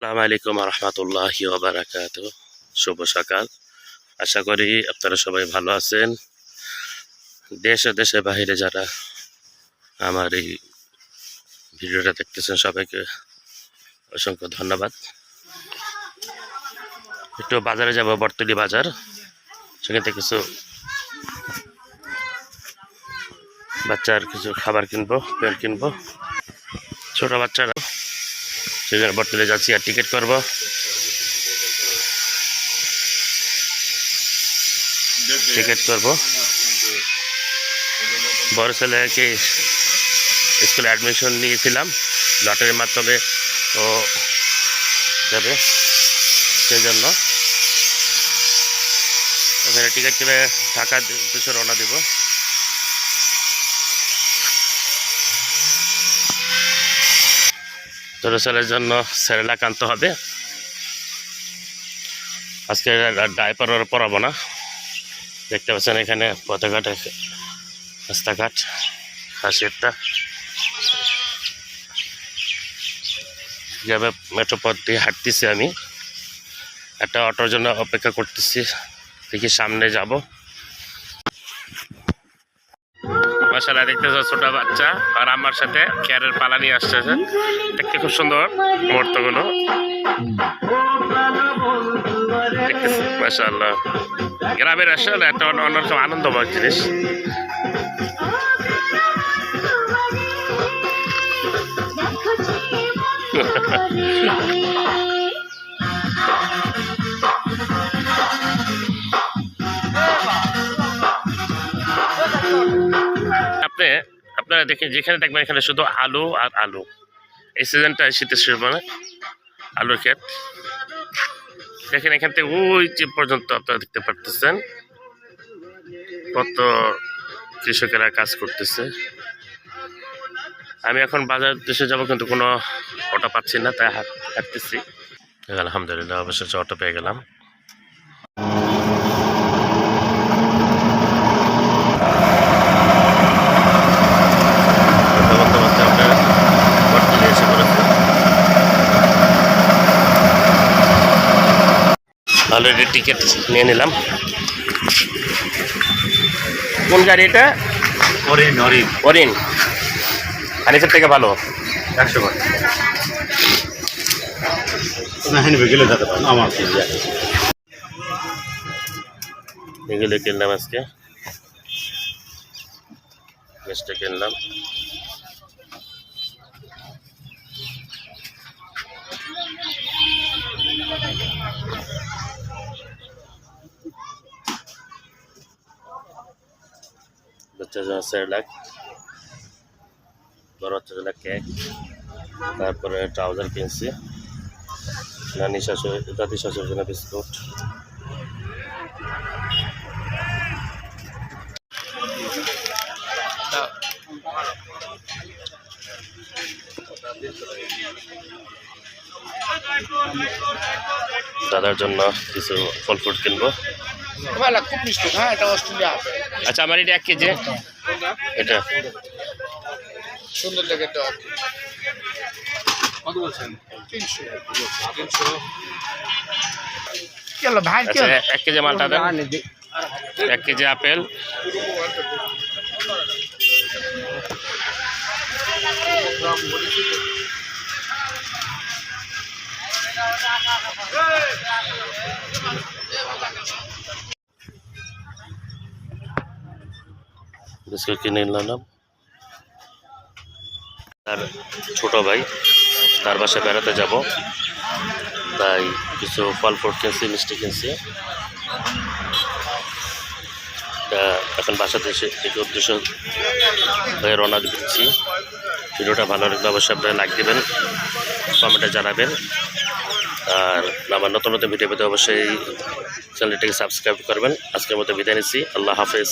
আসসালামু আলাইকুম রহমতুল্লাহ বারাকাত শুভ সকাল। আশা করি আপনারা সবাই ভালো আছেন। দেশ ও দেশের বাইরে যারা আমার এই ভিডিওটা দেখতেছেন সবাইকে অসংখ্য ধন্যবাদ। একটু বাজারে যাব, বর্তলি বাজার। সেখান কিছু বাচ্চার কিছু খাবার কিনবো পেন কিনবো। ছোট বাচ্চারা সেখানে বর্তমানে যাচ্ছি আর টিকিট করব। টিকিট করব। বড় ছেলেকে স্কুলে অ্যাডমিশন নিয়েছিলাম। লটারির মাধ্যমে ও যাবে সেই জন্য ওখানে টিকিট কেটে ঢাকা দুশো রওনা দিব। ছেলের জন্য সেরেলাক আনতে হবে। আজকে ডাইপার ওর পরাবো না। দেখতে পাচ্ছেন এখানে পথঘাটে রাস্তাঘাট হাসিরটা যেভাবে মেট্রো পথ দিয়ে হাঁটতেছি আমি। একটা অটোর জন্য অপেক্ষা করতেছি। দেখি সামনে যাব। মাসালা দেখতেছ ছোট বাচ্চা আর আমার সাথে ক্যারের পালা নিয়ে আসতেছে দেখতে খুব সুন্দর মুহূর্তগুলো। মাসাল্লাহ গ্রামের আসলে অন্য- অন্যরকম আনন্দময় জিনিস। আপনি, আপনারা দেখেন, যেখানে দেখবেন এখানে শুধু আলু আর আলু। এই সিজনটা শীতের সময় আলুর ক্ষেত। দেখেন, এখান থেকে ওই যে পর্যন্ত আপনারা দেখতে পারতেছেন কত কৃষকেরা কাজ করতেছে। আমি এখন বাজার দেশে যাব, কিন্তু কোনো অটো পাচ্ছি না, তাই হাঁট, হাঁটতেছি। আলহামদুলিল্লাহ, অবশেষে অটো পেয়ে গেলাম। অলরেডি টিকিট নিয়ে নিলাম। কোন গাড়ি এটা? হরিণ হরিণ অরিন। হানিফের থেকে ভালো? একশো গেলে যেতে পারেন আমার এগুলো কিনলাম আজকে। মিষ্টি কিনলাম। বাচ্চার বড় বাচ্চার জন্য কেক তারপরে ট্রাউজার কিনছি। নানি শাশুড়ি, দাদি শাশুড়ির জন্য বিস্কুট। দাদার জন্য কিছু ফল ফ্রুট কিনবো। ভালো খুব মিষ্টি হ্যাঁ এটা অস্ট্রেলিয়া আপেল আচ্ছা আমার এটা এক কেজি। এটা। সুন্দর লেগে এটা কত বলছেন? তিনশো। তিনশো। কি ভাই কি আচ্ছা এক কেজি মালটা দেন। এক কেজি আপেল। বিস্কুট কিনে নিলাম তার ছোট ভাই তার বাসায় বেড়াতে যাব তাই কিছু ফল ফ্রুট কিনছি মিষ্টি কিনছি এখন বাসা দেশে থেকে উদ্দেশ্য হয়ে রওনা দিচ্ছি ভিডিওটা ভালো লাগলে অবশ্যই আপনারা লাইক দেবেন কমেন্টে জানাবেন আর আমার নতুন নতুন ভিডিও পেতে অবশ্যই চ্যানেলটিকে সাবস্ক্রাইব করবেন আজকের মতো বিদায় নিচ্ছি আল্লাহ হাফেজ